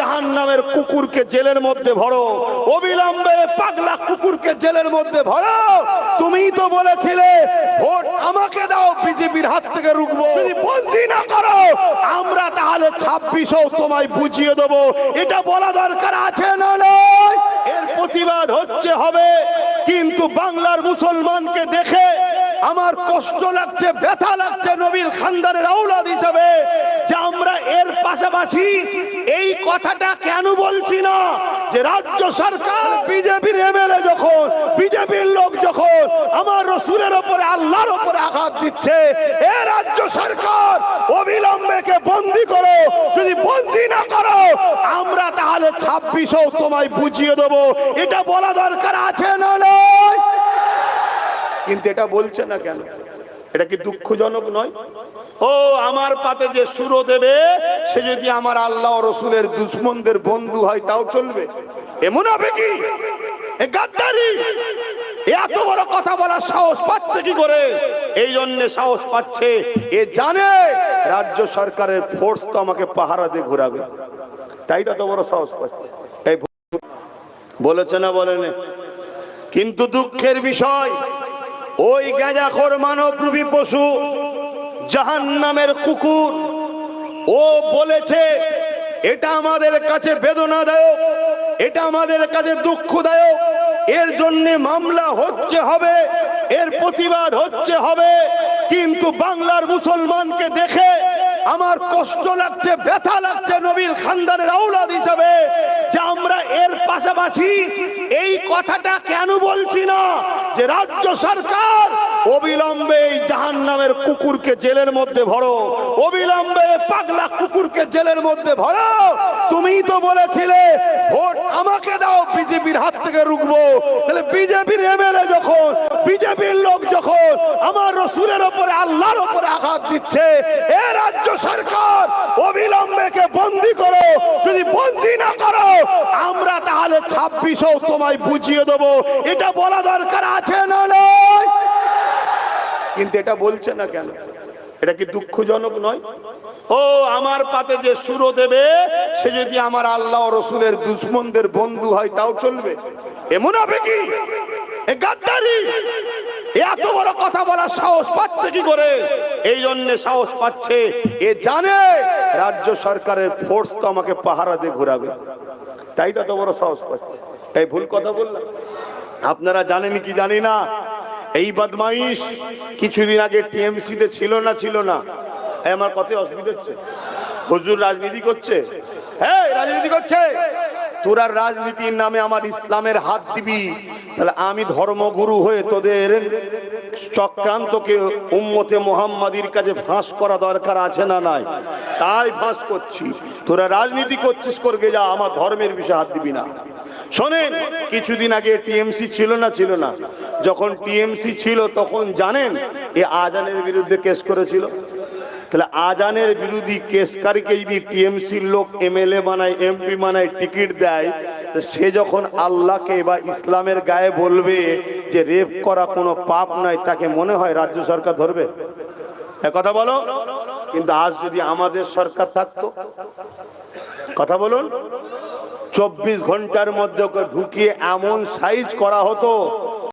জাহান নামের কুকুরকে জেলের মধ্যে ভরো। অবিলম্বে পাগলা কুকুরকে জেলের মধ্যে ভরো। তুমিই তো বলেছিলে ভোট আমাকে দাও বিজেপির হাত থেকে রুখবো। যদি বন্দি না করো আমরা তাহলে ছাব্বিশেও তোমায় বুঝিয়ে দেবো। এটা বলা দরকার আছে না নয় এর প্রতিবাদ হচ্ছে হবে। কিন্তু বাংলার মুসলমানকে দেখে আমার কষ্ট লাগছে ব্যথা লাগছে নবীর খানদানের আউলাদ হিসাবে যে আমরা এর পাশাপাশি এই কথাটা কেন বলছি না? যে রাজ্য সরকার, বিজেপির এমএলএ যখন, বিজেপির লোক যখন আমার রসুলের ওপরে, আল্লাহর ওপরে আঘাত দিচ্ছে, এ রাজ্য সরকার অবিলম্বে কে বন্দি করো। যদি বন্দি না করো, আমরা তাহলে ছাব্বিশেও তোমায় বুঝিয়ে দেবো। এটা বলা দরকার আছে না নয় কিন্তু এটা বলছে না কেন? এটা কি দুঃখজনক নয়? ও আমার পাতে যে সুরো দেবে, সে যদি আমার আল্লাহ রসুলের দুশ্মনদের বন্ধু হয়, তাও চলবে। এমন হবে কি এত বড় কথা বলার সাহস পাচ্ছে কি করে? এই জন্য সাহস পাচ্ছে। এ জানে, রাজ্য সরকারের ফোর্স তো আমাকে পাহারা দিয়ে ঘুরাবে। তাই তো বড় সাহস পাচ্ছে। এই বলেছে না বলেনি? কিন্তু দুঃখের বিষয়, ওই গাঁজাখোর মানবরূপী পশু জাহান নামের কুকুর। ও বলেছে, এটা আমাদের কাছে বেদনাদায়ক, এটা আমাদের কাছে দুঃখদায়ক। এর জন্য মামলা হচ্ছে হবে, এর প্রতিবাদ হচ্ছে হবে। কিন্তু বাংলার মুসলমানকে দেখে আমার কষ্ট লাগছে, ব্যথা লাগছে নবীর খানদানের আউলাদ হিসাবে যে আমরা এর পাশাপাশি এই কথাটা কেন বলছি না? যে রাজ্য সরকার অবিলম্বে এই জাহান নামের কুকুরকে জেলের মধ্যে ভরো। অবিলম্বে পাগলা কুকুরকে জেলের মধ্যে ভরো। তুমিই তো বলেছিলে, ভোট আমাকে দাও, বিজেপির হাত থেকে রুখবো। তাহলে বিজেপির এমএলএ যখন, বিজেপির লোক যখন আমার রসুলের ওপরে, আল্লাহর ওপরে আঘাত দিচ্ছে, এ রাজ্য সরকার অবিলম্বে কে বন্দি করো। যদি বন্দি না করো, আমরা তাহলে ছাব্বিশেও তোমায় বুঝিয়ে দেবো। এটা বলা দরকার আছে না নয় কিন্তু এটা বলছে না কেন? এটা কি দুঃখজনক নয়? ও, আমার পাতে যে সুরো দেবে, সে যদি আমার আল্লাহ রসুলের দুশ্মনদের বন্ধু হয়, তাও চলবে। এমন হবে কি গাদ্দারি এত বড় কথা বলার সাহস পাচ্ছে কি করে? এই জন্য সাহস পাচ্ছে। এ জানে, রাজ্য সরকারের ফোর্স তো আমাকে পাহারা দিয়ে ঘুরাবে। তাই তো বড় সাহস পাচ্ছে। এই ভুল কথা বললাম। আপনারা জানেন কি জানি না? এই বদমাইশ কিছুদিন আগে টিএমসি তে ছিল না ছিল না। আমার কত অসুবিধা হচ্ছে। হুজুর রাজনীতি করছে? হ্যাঁ রাজনীতি করছে? তোরা রাজনীতির নামে আমার ইসলামের হাত দিবি। তাহলে আমি ধর্মগুরু হয়ে তোদের চক্রান্তকে উম্মতে মোহাম্মদীর কাছে ফাঁস করা দরকার আছে না নাই? তাই ফাঁস করছি। তোরা রাজনীতি করছিস করবে যা, আমার ধর্মের বিষয়ে হাত দিবি না। শোনেন, কিছুদিন আগে টিএমসি ছিল না ছিল না। যখন টিএমসি ছিল, তখন জানেন এ আজানের বিরুদ্ধে কেস করেছিল? তাহলে আজানের বিরোধী কেসকারীকে যদি টিএমসির লোক এমএলএ বানায়, এমপি বানায়, টিকিট দেয় সে যখন আল্লাহকে বা ইসলামের গায়ে বলবে যে রেপ করা কোনো পাপ নয়, তাকে মনে হয় রাজ্য সরকার ধরবে? কথা বলো। কিন্তু আজ যদি আমাদের সরকার থাকতো, কথা বলুন, চব্বিশ ঘণ্টার মধ্যে ঢুকিয়ে এমন সাইজ করা হতো